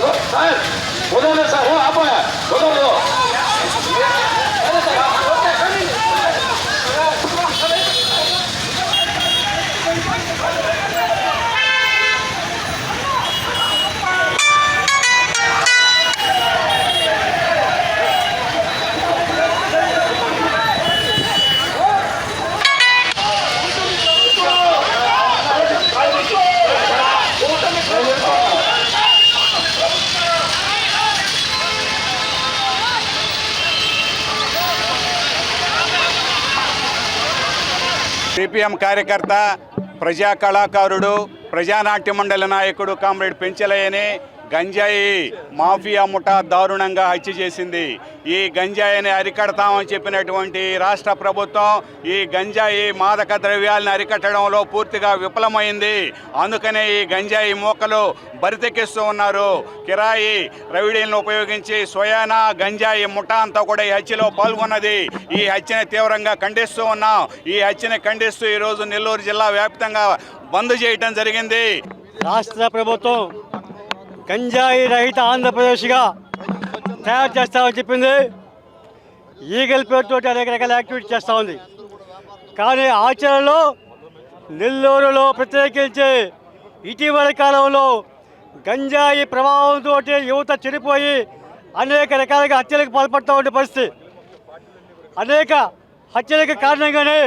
ど、さん、ごどめさん、ほら、あっぱれ、ごどめど。సిపిఎం కార్యకర్త ప్రజా కళాకారుడు ప్రజానాట్య మండలి నాయకుడు కామ్రేడ్ పెంచలయ్యని గంజాయి మాఫియా ముఠా దారుణంగా హత్య చేసింది. ఈ గంజాయిని అరికడతామని చెప్పినటువంటి రాష్ట్ర ప్రభుత్వం ఈ గంజాయి మాదక ద్రవ్యాలను అరికట్టడంలో పూర్తిగా విఫలమైంది. అందుకనే ఈ గంజాయి మూకలు బరితెక్కిస్తూ ఉన్నారు. కిరాయి రవిడీలను ఉపయోగించి స్వయానా గంజాయి ముఠా అంతా కూడా ఈ హత్యలో పాల్గొన్నది. ఈ హత్యని తీవ్రంగా ఖండిస్తూ ఉన్నాం. ఈ హత్యని ఖండిస్తూ ఈరోజు నెల్లూరు జిల్లా వ్యాప్తంగా బంద్ చేయటం జరిగింది. రాష్ట్ర ప్రభుత్వం గంజాయి రహిత ఆంధ్రప్రదేశ్గా తయారు చేస్తామని చెప్పింది. ఈగల్ పేరుతో అనేక రకాల యాక్టివిటీ చేస్తూ ఉంది. కానీ ఆచరణలో నెల్లూరులో ప్రత్యేకించి ఇటీవల కాలంలో గంజాయి ప్రభావంతో యువత చెడిపోయి అనేక రకాలుగా హత్యలకు పాల్పడుతూ ఉండే పరిస్థితి. అనేక హత్యలకు కారణంగానే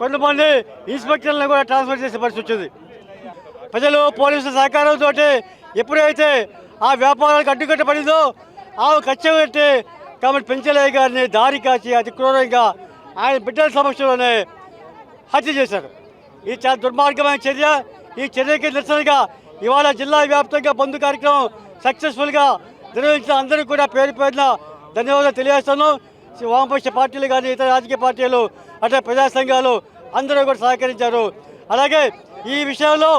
కొంతమంది ఇన్స్పెక్టర్లను కూడా ట్రాన్స్ఫర్ చేసే పరిస్థితి వచ్చింది. ప్రజలు పోలీసుల సహకారంతో ఎప్పుడైతే ఆ వ్యాపారాలకు అడ్డుకట్టబడిందో ఆ కచ్చబెట్టి కాబట్టి పెంచలయ్య గారిని దారి కాచి అతి క్రూరంగా ఆయన బిడ్డల సమక్షంలోనే హత్య చేశారు. ఇది చాలా దుర్మార్గమైన చర్య. ఈ చర్యకి నిరసనగా ఇవాళ జిల్లా వ్యాప్తంగా బంధు కార్యక్రమం సక్సెస్ఫుల్గా నిర్వహించిన అందరూ కూడా పేరు పేరున ధన్యవాదాలు తెలియజేస్తాను. శ్రీ వామపక్ష పార్టీలు కానీ ఇతర రాజకీయ పార్టీలు అంటే ప్రజా సంఘాలు అందరూ కూడా సహకరించారు. అలాగే ఈ విషయంలో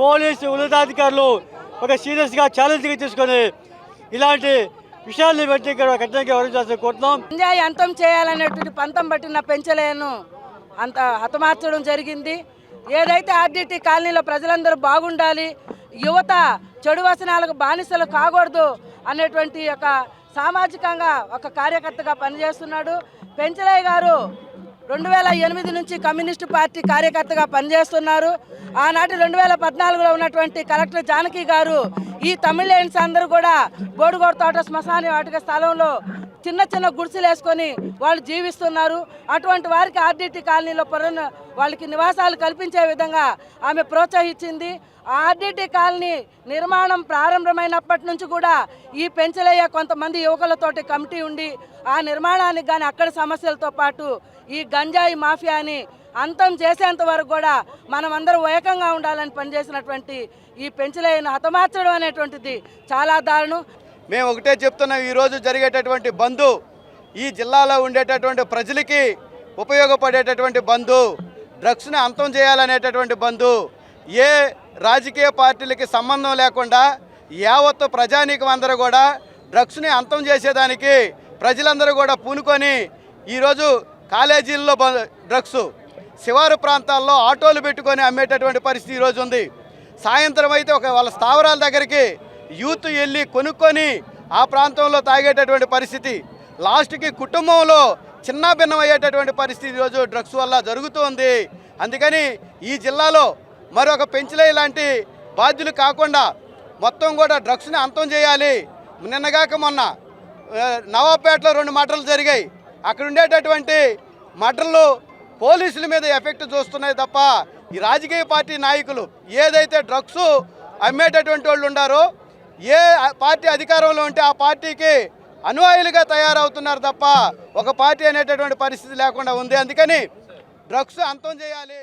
పోలీసు ఉన్నతాధికారులు ఒక సీరియస్గా ఛాలెంజ్గా తీసుకొని ఇలాంటి విషయాన్ని బట్టి ఇక్కడ కఠినంగా వివరించాల్సి కోరుతున్నాం గంజాయి అంతం చేయాలనేటువంటి పంతం పట్టిన పెంచలేను. అంత హతమార్చడం జరిగింది. ఏదైతే ఆర్డీటీ కాలనీలో ప్రజలందరూ బాగుండాలి యువత చెడు వసనాలకు బానిసలు కాకూడదు అనేటువంటి ఒక సామాజికంగా ఒక కార్యకర్తగా పనిచేస్తున్నాడు. పెంచలయ్య గారు రెండు వేల ఎనిమిది నుంచి కమ్యూనిస్టు పార్టీ కార్యకర్తగా పనిచేస్తున్నారు. ఆనాటి రెండు వేల పద్నాలుగులో ఉన్నటువంటి కలెక్టర్ జానకి గారు ఈ తమిళన్స్ అందరూ కూడా బోడుగోడ తోట శ్మశాన వాటిక స్థలంలో చిన్న చిన్న గుడిసెలు వేసుకొని వాళ్ళు జీవిస్తున్నారు. అటువంటి వారికి ఆర్డీటీ కాలనీలో పొరను వాళ్ళకి నివాసాలు కల్పించే విధంగా ఆమె ప్రోత్సహించింది. ఆ కాలనీ నిర్మాణం ప్రారంభమైనప్పటి నుంచి కూడా ఈ పెంచలయ్య కొంతమంది యువకులతోటి కమిటీ ఉండి ఆ నిర్మాణానికి కానీ అక్కడి సమస్యలతో పాటు ఈ గంజాయి మాఫియాని అంతం చేసేంత వరకు కూడా మనం అందరం ఏకంగా ఉండాలని పనిచేసినటువంటి ఈ పెంచలయ్యను హతమార్చడం అనేటువంటిది చాలా దారుణం. మేము ఒకటే చెప్తున్నాం ఈరోజు జరిగేటటువంటి బంధు ఈ జిల్లాలో ఉండేటటువంటి ప్రజలకి ఉపయోగపడేటటువంటి బంధు డ్రగ్స్ని అంతం చేయాలనేటటువంటి బంధు ఏ రాజకీయ పార్టీలకి సంబంధం లేకుండా యావత్తు ప్రజానీకం అందరూ కూడా డ్రగ్స్ని అంతం చేసేదానికి ప్రజలందరూ కూడా పూనుకొని ఈరోజు కాలేజీల్లో డ్రగ్స్ శివారు ప్రాంతాల్లో ఆటోలు పెట్టుకొని అమ్మేటటువంటి పరిస్థితి ఈరోజు ఉంది. సాయంత్రం అయితే ఒక వాళ్ళ స్థావరాల దగ్గరికి యూత్ వెళ్ళి కొనుక్కొని ఆ ప్రాంతంలో తాగేటటువంటి పరిస్థితి లాస్ట్కి కుటుంబంలో చిన్న భిన్నమయ్యేటటువంటి పరిస్థితి ఈరోజు డ్రగ్స్ వల్ల జరుగుతూ ఉంది అందుకని ఈ జిల్లాలో మరొక పెంచలే లాంటి బాధ్యులు కాకుండా మొత్తం కూడా డ్రగ్స్ని అంతం చేయాలి. నిన్నగాక మొన్న నవాబ్పేటలో రెండు మటర్లు జరిగాయి. అక్కడ ఉండేటటువంటి మటర్లు పోలీసుల మీద ఎఫెక్ట్ చూస్తున్నాయి తప్ప ఈ రాజకీయ పార్టీ నాయకులు ఏదైతే డ్రగ్స్ అమ్మేటటువంటి వాళ్ళు ఉండారో ఏ పార్టీ అధికారంలో ఉంటే ఆ పార్టీకి అనుయాయులుగా తయారవుతున్నారు తప్ప ఒక పార్టీ అనేటటువంటి పరిస్థితి లేకుండా ఉంది. అందుకని డ్రగ్స్ అంతం చేయాలి.